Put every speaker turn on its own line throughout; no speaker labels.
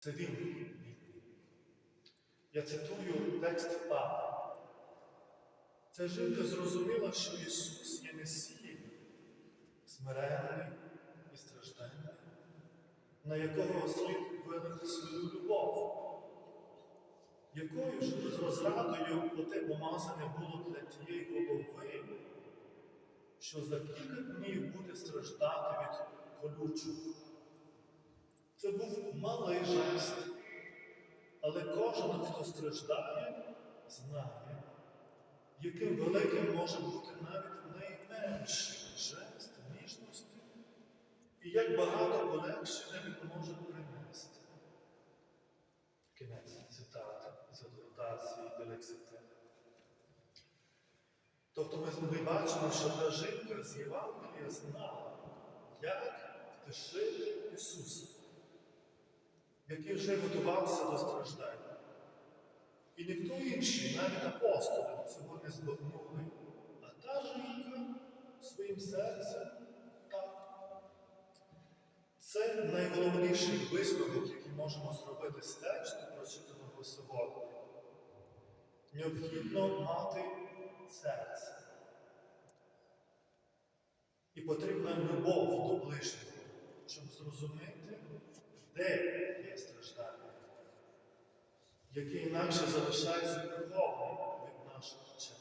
Це він. Я цитую текст Папи. Ця жінка зрозуміла, що Ісус є Месією, смиренний і стражденний, на якого слід вилити свою любов. Якою ж розрадою оте помазане було для тієї голови, що за кілька днів буде страждати від колючого. Це був малий жест, але кожен, хто страждає, знає, яким великим може бути навіть найменший жест ніжності, і як багато полегшення він може принести. Кінець цитати з аднотації до лексити. Тобто ми бачимо, що та жінка з Євангелія знала, як втишити Ісуса, який вже готувався до страждання. І ніхто інший, навіть апостоли, цього не збагнули. А та жінка своїм серцем так. Це найголовніший висновок, який можемо зробити з тексту, прочитаного сьогодні. Необхідно мати серце. І потрібна любов до ближнього, щоб зрозуміти, де яке інакше залишається духовним від наших очей.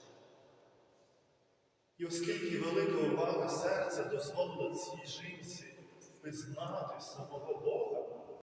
І оскільки велика увага серця дозволила цій жінці визнати самого Бога,